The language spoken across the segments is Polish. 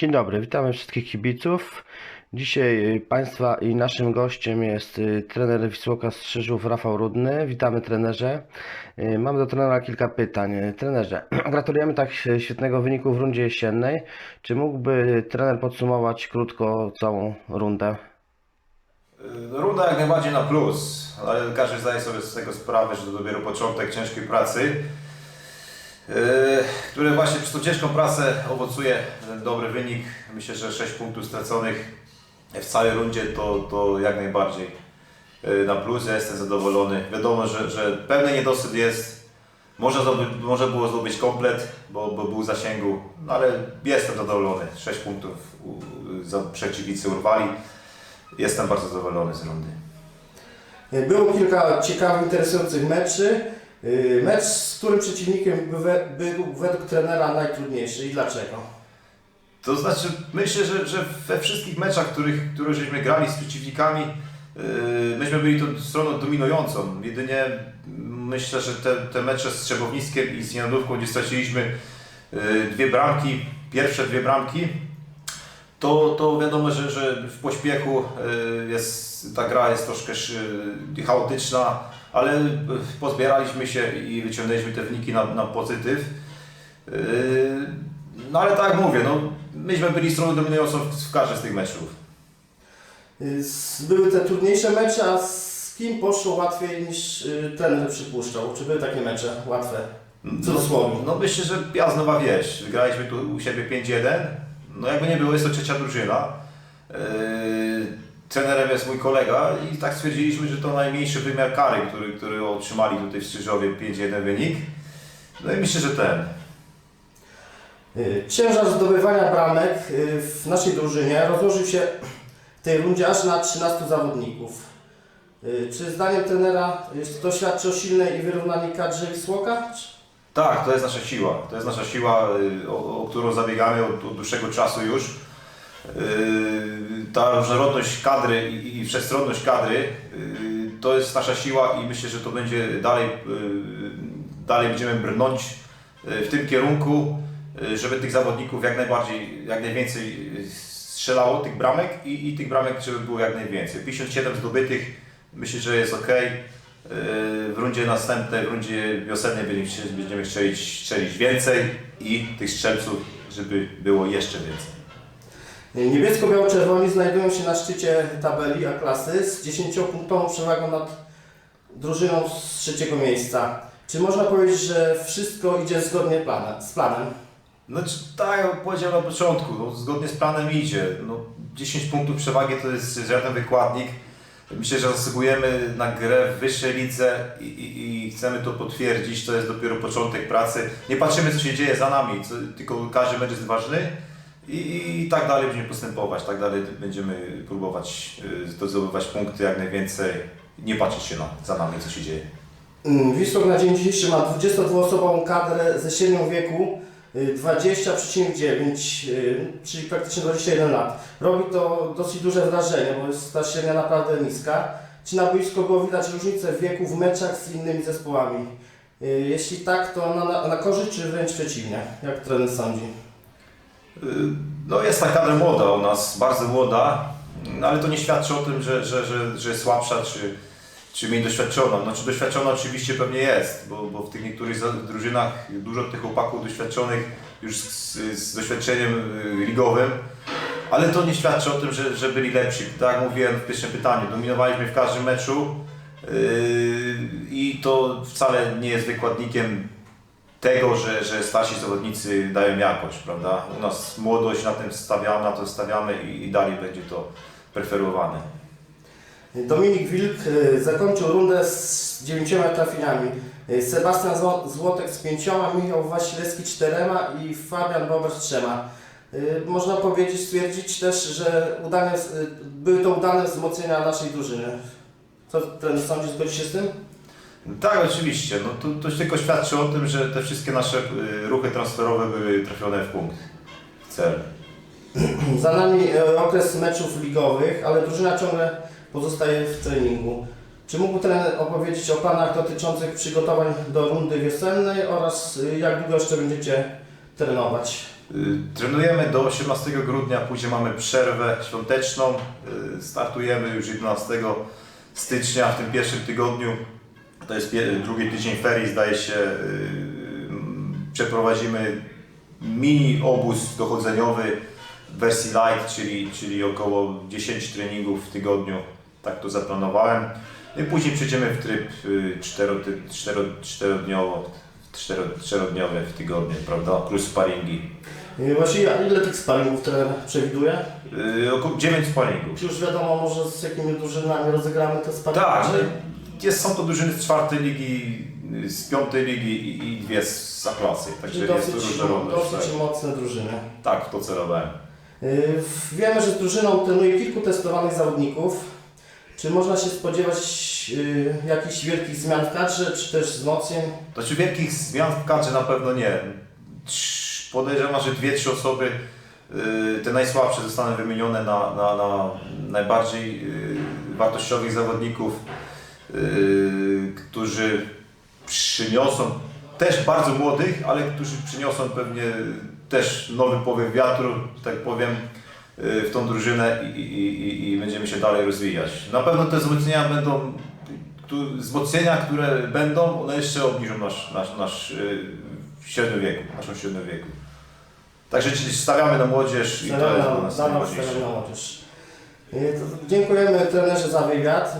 Dzień dobry, witamy wszystkich kibiców. Dzisiaj y, Państwa i naszym gościem jest y, trener Wisłoka Strzyżów Rafał Rudny. Witamy trenerze. Y, Mam do trenera kilka pytań. Trenerze, gratulujemy tak świetnego wyniku w rundzie jesiennej. Czy mógłby trener podsumować krótko całą rundę? No, Runda jak najbardziej na plus, ale każdy zdaje sobie z tego sprawę, że to dopiero początek ciężkiej pracy, yy, który właśnie przez tą ciężką pracę owocuje ten dobry wynik. Myślę, że 6 punktów straconych w całej rundzie to, to jak najbardziej yy, na plus. Ja jestem zadowolony. Wiadomo, że, że pewny niedosyt jest. Można, zdobyć, można było zdobyć komplet, bo, bo był zasięgu, no ale jestem zadowolony. 6 punktów za przeciwnicy urwali. Jestem bardzo zadowolony z rundy. Było kilka ciekawych, interesujących meczy. Yy, Mecz z którym przeciwnikiem był we- był według trenera najtrudniejszy i dlaczego? To znaczy, myślę, że, że we wszystkich meczach, których, które żeśmy grali z przeciwnikami, yy, myśmy byli tą stroną dominującą. Jedynie myślę, że te, te mecze z Trzebowniskiem i z Janowką, gdzie straciliśmy yy, dwie bramki, pierwsze dwie bramki, to, to wiadomo, że, że w pośpiechu yy, jest, ta gra jest troszkę chaotyczna, ale yy, pozbieraliśmy się i wyciągnęliśmy te wyniki na, na pozytyw. Yy, No ale tak jak mówię, no, myśmy byli stroną dominującą w, każdym z tych meczów. Z- Były te trudniejsze mecze, a z kim poszło łatwiej niż trener przypuszczał? Czy były takie mecze łatwe? W cudzysłowie. No myślę, że Piast Nowa Wieś. Wygraliśmy tu u siebie 5-1. No jakby nie było, jest to trzecia drużyna. Yy, trenerem jest mój kolega i tak stwierdziliśmy, że to najmniejszy wymiar kary, który, który otrzymali tutaj w Strzyżowie 5-1 wynik. No i myślę, że ten. Yy, Ciężar zdobywania bramek yy, w naszej drużynie rozłożył się w tej rundzie aż na 13 zawodników. Yy, Czy zdaniem trenera to świadczy o silnej i wyrównanej kadrze Wisłoka? Tak, to jest nasza siła. To jest nasza siła, y, o, o którą zabiegamy od, od dłuższego czasu już. Yy, Ta różnorodność kadry i, wszechstronność kadry yy, to jest nasza siła i myślę, że to będzie dalej, yy, dalej będziemy brnąć w tym kierunku, żeby tych zawodników jak najbardziej, jak najwięcej strzelało tych bramek i, i tych bramek, żeby było jak najwięcej. 57 zdobytych myślę, że jest ok. W rundzie następnej, w rundzie wiosennej będziemy chcieli strzelić więcej i tych strzelców, żeby było jeszcze więcej. Niebiesko-biało-czerwoni znajdują się na szczycie tabeli A-klasy z 10-punktową przewagą nad drużyną z trzeciego miejsca. Czy można powiedzieć, że wszystko idzie zgodnie z planem? Znaczy, tak jak powiedziałem na początku, no, zgodnie z planem idzie. No, 10 punktów przewagi to jest żaden wykładnik. Myślę, że zasługujemy na grę w wyższej lidze i, i, i chcemy to potwierdzić. To jest dopiero początek pracy. Nie patrzymy, co się dzieje za nami, co, tylko każdy mecz jest ważny i, i tak dalej będziemy postępować. Tak dalej będziemy próbować y, zdobywać punkty jak najwięcej. Nie patrzeć się na, za nami, co się dzieje. Mm, Wisłok na dzień dzisiejszy ma 22-osobową kadrę ze średnią wieku y, 20,9, y, czyli praktycznie 21 lat. Robi to dosyć duże wrażenie, bo jest ta średnia naprawdę niska. Czy na boisku było widać różnicę w wieku w meczach z innymi zespołami? Y, Jeśli tak, to na, na korzyść, czy wręcz przeciwnie? Jak trener sądzi? Y, No jest ta kadra młoda u nas, bardzo młoda, no ale to nie świadczy o tym, że, że, że, że jest słabsza czy, czy mniej doświadczona. Znaczy doświadczona oczywiście pewnie jest, bo, bo w tych niektórych drużynach dużo tych chłopaków doświadczonych już z, z doświadczeniem y, ligowym, ale to nie świadczy o tym, że, że byli lepsi. Tak jak mówiłem w pierwszym pytaniu, dominowaliśmy w każdym meczu yy, i to wcale nie jest wykładnikiem tego, że, że starsi zawodnicy dają jakość, prawda? U nas młodość na tym stawiamy, na to stawiamy i, i dalej będzie to preferowane. Dominik Wilk y, zakończył rundę z dziewięcioma trafieniami. Y, Sebastian Zło- Złotek z pięcioma, Michał Wasilewski czterema i Fabian Bober z trzema. Y, Można powiedzieć, stwierdzić też, że udane, były to udane wzmocnienia naszej drużyny. Co trener sądzi, zgodzi się z tym? Tak, oczywiście. No to, to tylko świadczy o tym, że te wszystkie nasze y, ruchy transferowe były trafione w punkt, w cel. Za nami y, okres meczów ligowych, ale drużyna ciągle pozostaje w treningu. Czy mógłby trener opowiedzieć o planach dotyczących przygotowań do rundy wiosennej oraz y, jak długo jeszcze będziecie trenować? Y, Trenujemy do 18 grudnia, później mamy przerwę świąteczną. Y, Startujemy już 11 stycznia w tym pierwszym tygodniu. To jest drugi tydzień ferii, zdaje się. y, mm, Przeprowadzimy mini obóz dochodzeniowy w wersji light, czyli, czyli około 10 treningów w tygodniu. Tak to zaplanowałem. No I później przejdziemy w tryb y, cztero, cztero, czterodniowo, cztero, czterodniowy w tygodniu, prawda? Plus sparingi. Y, Właściwie a ile tych sparingów trener przewiduje? Yy, około 9 sparingów. Czy już wiadomo może z jakimi drużynami rozegramy te sparingi? Tak, Jest, są to drużyny z czwartej ligi, z piątej ligi i, i dwie z klasy. Także Czyli jest to dosyć, różnorodność. dosyć mocne drużyny. Tak, tak, to celowałem. Y, Wiemy, że z drużyną trenuje kilku testowanych zawodników. Czy można się spodziewać y, jakichś wielkich zmian w kadrze, czy też wzmocnień? To czy wielkich zmian w kadrze na pewno nie. Podejrzewam, że dwie, trzy osoby, y, te najsłabsze zostaną wymienione na, na, na najbardziej wartościowych zawodników, którzy przyniosą, też bardzo młodych, ale którzy przyniosą pewnie też nowy powiew wiatru, tak powiem, y, w tą drużynę i, i, i, będziemy się dalej rozwijać. Na pewno te wzmocnienia będą tu, wzmocnienia, które będą, one jeszcze obniżą nasz, nasz, nasz yy, średni wieku, naszą średnią wieku. Także czyli stawiamy na młodzież i to jest dla nas najważniejsze. Dziękujemy trenerze za wywiad.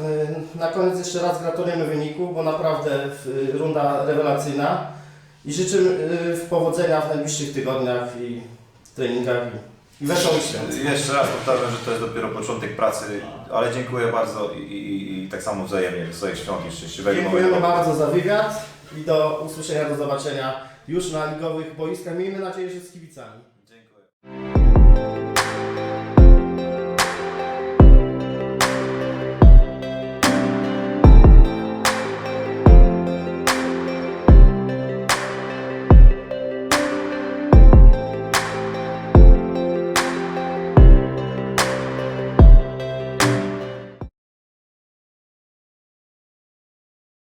Y, Na koniec jeszcze raz gratulujemy wyniku, bo naprawdę y, runda rewelacyjna. I życzymy y, powodzenia w najbliższych tygodniach i treningach i, wesołych świąt. Jeszcze raz powtarzam, że to jest dopiero początek pracy, ale dziękuję bardzo i, i, i tak samo wzajemnie. Wesołych świąt i szczęśliwego Dziękujemy bardzo za wywiad i do usłyszenia, do zobaczenia już na ligowych boiskach. Miejmy nadzieję, że z kibicami. Dziękuję.